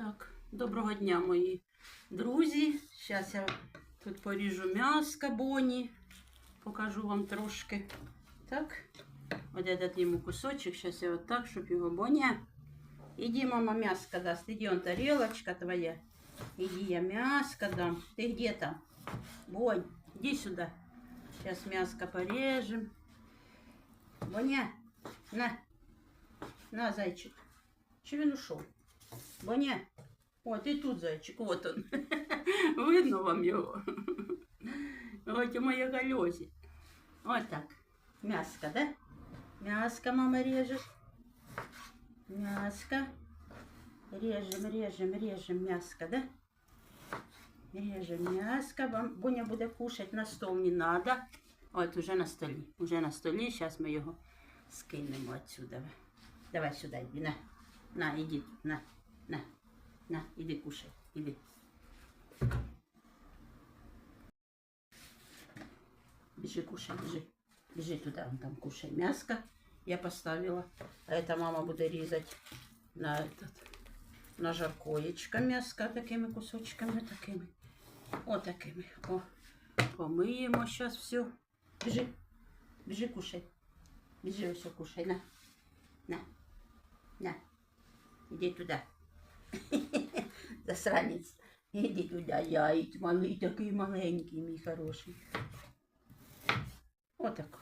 Так, доброго дня, мої друзі. Зараз я тут поріжу м'яско Боні. Покажу вам трошки. Так. От я дати йому кусочок. Зараз я от так, щоб його Боня. Иди, мама, мяско даст. Иди, он тарелочка твоя. Иди, я мяско дам. Ты где там? Бонь, иди сюда. Сейчас мяско порежем. Боня, на. На, зайчик. Чего он ушел? Боня. О, ты тут, зайчик, вот он. Видно вам його? Ось моє колесі. Ось так. Мяско, да? Мяско мама режет. Мяско. Режем, режем, режем мяско, да? Режем мяско. Вам Боня буде кушать на стол не надо. От уже на столі. Уже на столі. Зараз ми його скинемо отсюда. Давай сюди, йди, на. На, іди, на, на, на, іди кушай, іди. Бежи, кушай, бежи. Бежи туда, он там кушай мяско. Я поставила. А это мама будет резать на этот, на жаркоечко мяско такими кусочками такими. Вот такими. О, помыємо сейчас все. Бежи, бежи, кушай. Бежи, все кушай, на. На, на. Иди туда. Засранець. Іди туди, яйць, малий, такий маленький, мій хороший. Отак.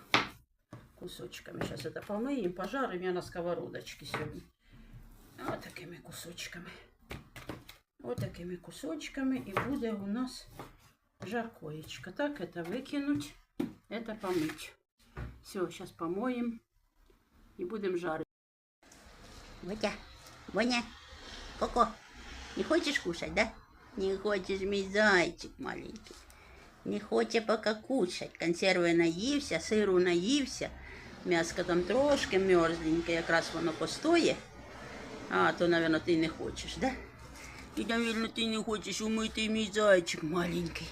Кусочками. Сейчас это помыем, пожарим я на сковородочке сегодня. Вот такими кусочками. Вот такими кусочками. И будет у нас жаркоечка. Так, это выкинуть, это помыть. Все, сейчас помоем и будем жарить. Вотя, Воня, Коко, не хочешь кушать, да? Не хочешь, мій зайчик маленький. Не хоче поки кушать. Консерви наївся, сиру наївся. М'яско там трошки мерзленьке, якраз воно постоє. А, то, мабуть, ти не хочеш, да? І, мабуть, ти не хочеш умити мій зайчик маленький.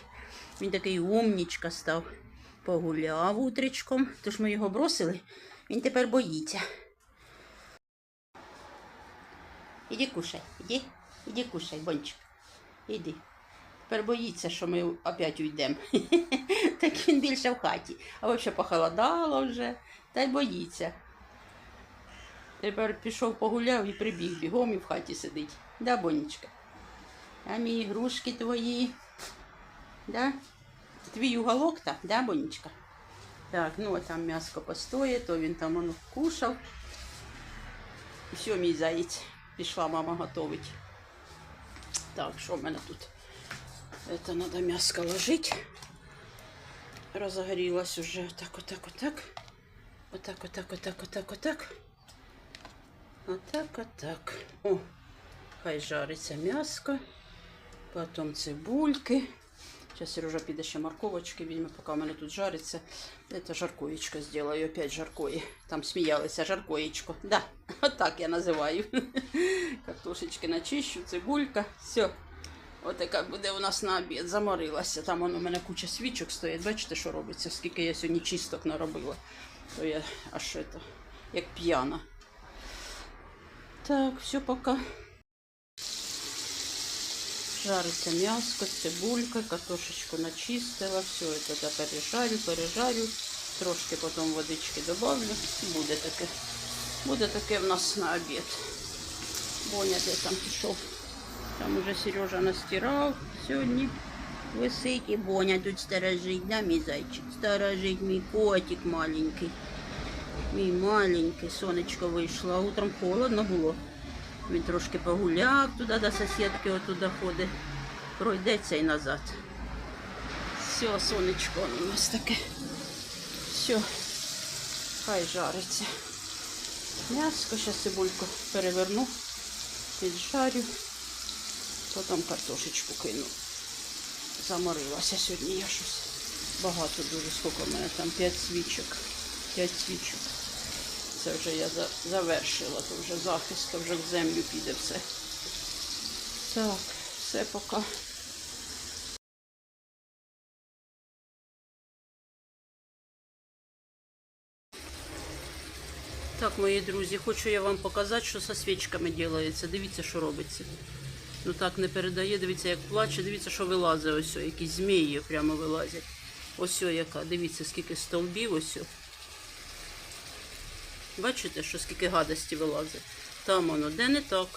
Він такий умнічка став. Погуляв утречком, тож ми його бросили. Він тепер боїться. Іди кушай, іди, іди кушай, бончик. Іди. Тепер боїться, що ми опять уйдемо. так він більше в хаті. А взагалі похолодало вже, та й боїться. Тепер пішов погуляв і прибіг бігом і в хаті сидить. Да, Бонечка? А мій ігрушки твої. Да? Твій уголок так, да, Бонечка? Так, ну а там м'яско постоє, то він там воно кушав. І все, мій заєць. Пішла мама готовить. Так, що в мене тут? Це треба мяско ложити. Разогорелась уже. отак, отак, отак, отак. вот так, вот так, вот так, вот. Вот так. О, хай жариться м'яско. потім цибульки. Сейчас Сережа піде ще морковочки візьме, поки в мене тут жариться. Это жаркоечко сделаю, опять жаркое. Там сміялися, жаркоечко. Да, вот так я називаю. Картошечки начищу, цибулька. Все. От яка буде у нас на обід. Заморилася. Там воно у мене куча свічок стоїть. Бачите, що робиться? Скільки я сьогодні чисток наробила. То я аж это, як п'яна. Так, все пока. Жариться м'яско, цибулька, картошечку начистила. Все это пережарю, пережарю. Трошки потім водички добавлю. Буде таке. Буде таке в нас на обід. Боня де там пішов. Там уже Сережа настирав сьогодні. Висить і Боня тут сторожить, да, мій зайчик? Сторожить мій котик маленький. Мій маленький, сонечко вийшло, а утром холодно було. Він трошки погуляв туди до сусідки, отуди ходить. Пройдеться і назад. Все, сонечко у нас таке. Все, хай жариться. М'яско, зараз цибульку переверну, піджарю. Потім картошечку кину. Заморилася сьогодні я щось. Багато дуже, скільки в мене там 5 свічок. 5 свічок. Це вже я за- завершила, то вже захист, то вже в землю піде все. Так, все поки. Так, мої друзі, хочу я вам показати, що зі свічками робиться. Дивіться, що робиться. Ну так не передає, дивіться, як плаче, дивіться, що вилазить ось, якісь змії прямо вилазять. Ось о, яка, дивіться, скільки стовбів ось. Бачите, що скільки гадості вилазить? Там воно, де не так.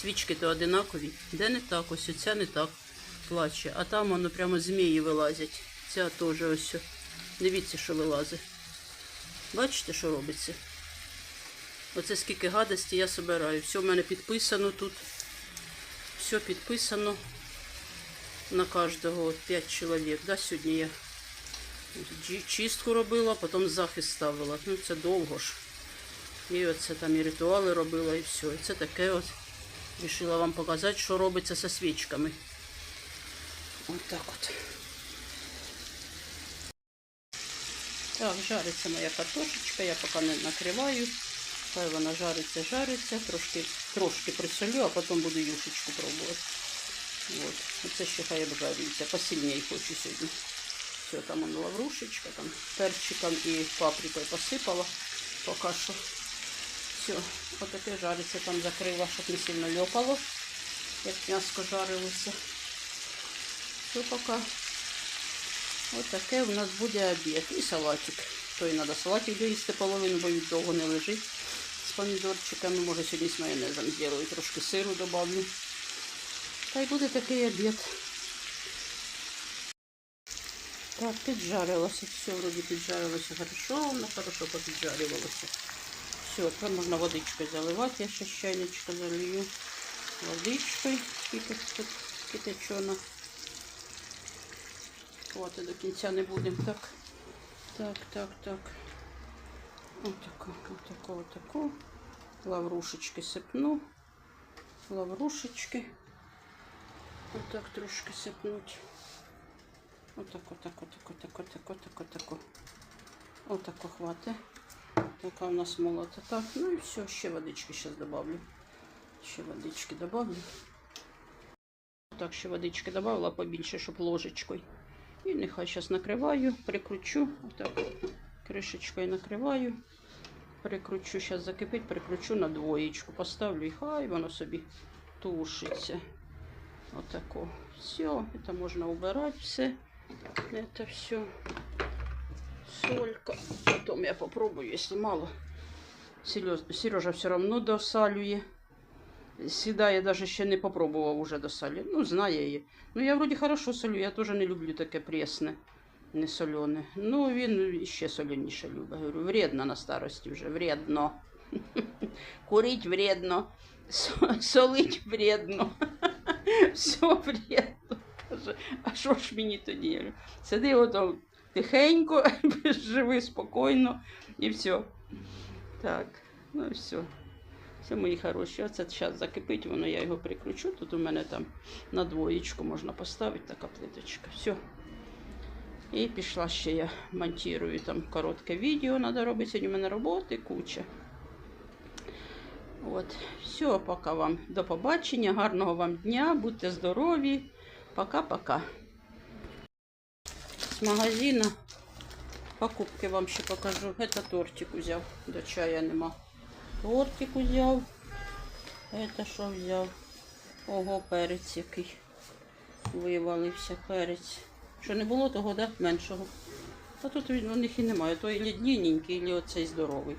Свічки то одинакові, де не так, ось оця не так плаче. А там воно прямо змії вилазять. Ця теж ось. Дивіться, що вилазить. Бачите, що робиться? Оце скільки гадості я собираю. Все в мене підписано тут. Все підписано на кожного от 5 чоловік. Да, сьогодні я чистку робила, потім захист ставила. Ну це довго ж. І оце там і ритуали робила, і все. І це таке от. Рішила вам показати, що робиться зі свічками. Ось так от. Так, жариться моя картошечка, я поки не накриваю. Хай вона жариться, жариться, трошки, трошки присолю, а потім буду юшечку пробувати. От. Оце ще хай обжарюється. Посильніше хочу сьогодні. Все, там воно лаврушечка, там перчиком і паприкою посипала поки що. Все, отаке жариться, там закрила, щоб не сильно льопало, як м'яско жарилося. Все поки. Ось таке у нас буде обід. І салатик. То і треба салатик доїсти половину, бо він довго не лежить. З помідорчиками. Може сьогодні з майонезом зроблю. Трошки сиру добавлю. Та й буде такий обід. Так, піджарилося. Все вроді піджарилося хорошо, воно хорошо попіджарювалося. Все, тепер можна водичкою заливати. Я ще чайничка залью водичкою, скільки тут кипячена. Хвати до кінця не будемо. Так, так, так, так. Отако, отако, отако. Лаврушечки сипну. Лаврушечки. Отак трошки сипнуть. Отак, отак, отак, отак, отак, отак, отак. Отако хватить. Така у нас молота. Так, ну і все, ще водички зараз добавлю. Ще водички добавлю. Так, ще водички добавила побільше, щоб ложечкою. І нехай зараз накриваю, прикручу. Отак кришечкою накриваю. Прикручу, зараз закипить, прикручу на двоєчку. Поставлю і хай воно собі тушиться. Отако. Все, це можна убирати все. Это все. Солька. Потом я попробую, если мало. Сережа все равно досалює. Всегда я даже ще не попробував уже досалює. Ну, знає її. Ну, я вроді хорошо солю, я теж не люблю таке пресне, не солене. Ну, він ще соляніше любить. Говорю, вредно на старості вже, вредно. Курить вредно, со- солить вредно. Все вредно. Каже, а що ж мені тоді? Я говорю, Сиди ото тихенько, живи спокійно і все. Так, ну і все. Все, мої хороші. Оце зараз закипить, воно я його прикручу. Тут у мене там на двоєчку можна поставити така плиточка. Все. І пішла ще я монтую там коротке відео, треба робити. Сьогодні у мене роботи куча. От, все, поки вам до побачення, гарного вам дня, будьте здорові. Пока-пока. З магазина покупки вам ще покажу. Это тортик взяв, до чая нема. Тортик взяв. Это що взяв? Ого, перець який. Вивалився перець. Що не було того, да? Меншого. А тут він- у них і немає. Той і длинненький, і оцей здоровий.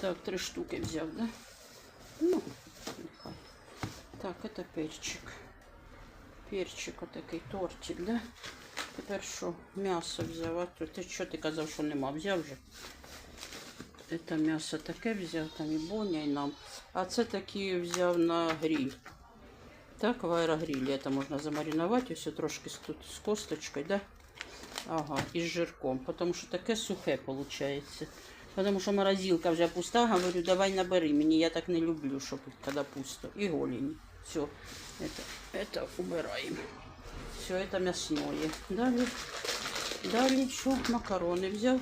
Так, три штуки взяв, да? Ну, нехай. Так, это перчик. Перчик отакий тортик, да? Тепер що? М'ясо взяв. Ти що ти казав, що нема? Взяв вже. Це м'ясо таке взяв, там і боня, і нам. А це такі взяв на гриль. Так, в аерогрилі це можна замаринувати, ось трошки тут з косточкою, да? Ага, і з жирком, тому що таке сухе виходить. Потому що морозилка вже пуста, говорю, давай набери мені, я так не люблю, щоб коли пусто. І голені. Все, это, это убираем. Все, это мясное. Далее, далее что? Макароны взял.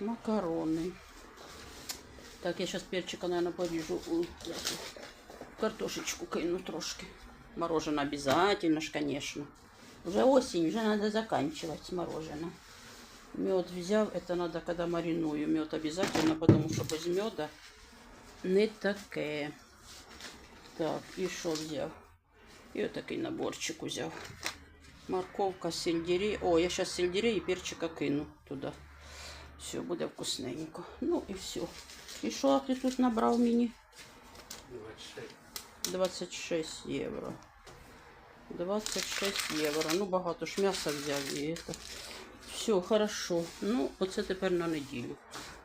Макароны. Так, я сейчас перчика, наверное, порежу. Картошечку кину трошки. Мороженое обязательно ж, конечно. Уже осень, уже надо заканчивать с мороженым. Мед взял, это надо, когда мариную. Мед обязательно, потому что без меда не таке. Так, і що взяв? І отакий наборчик взяв. Морковка, сельдерей. О, я зараз сельдерей і перчика кину туди. Все, буде вкусненько. Ну і все. І що ти тут набрав мені? 26 євро. 26 євро. Ну, багато ж м'яса взяв і це. Все, хорошо. Ну, оце тепер на неділю.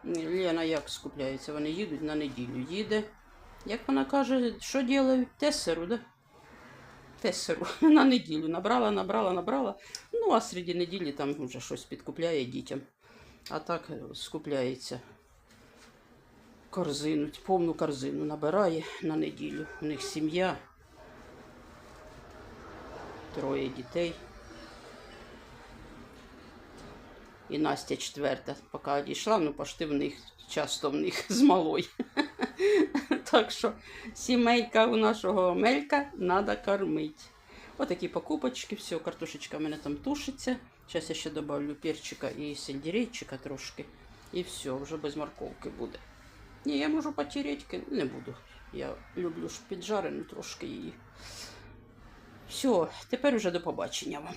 Лена як скупляється? Вони їдуть на неділю. Їде. Як вона каже, що ділають? Тесеру, да? Тесеру. На неділю. Набрала, набрала, набрала. Ну, а серед неділі там вже щось підкупляє дітям. А так е, скупляється корзину, повну корзину набирає на неділю. У них сім'я, троє дітей. І Настя четверта, поки одійшла, ну пошти в них, часто в них з малою. Так що сімейка у нашого мелька треба кормити. Отакі покупочки, все, картошечка в мене там тушиться. Зараз я ще добавлю перчика і сельдерейчика трошки. І все, вже без морковки буде. Ні, я можу потереть, не буду. Я люблю ж піджарену трошки її. Все, тепер вже до побачення вам.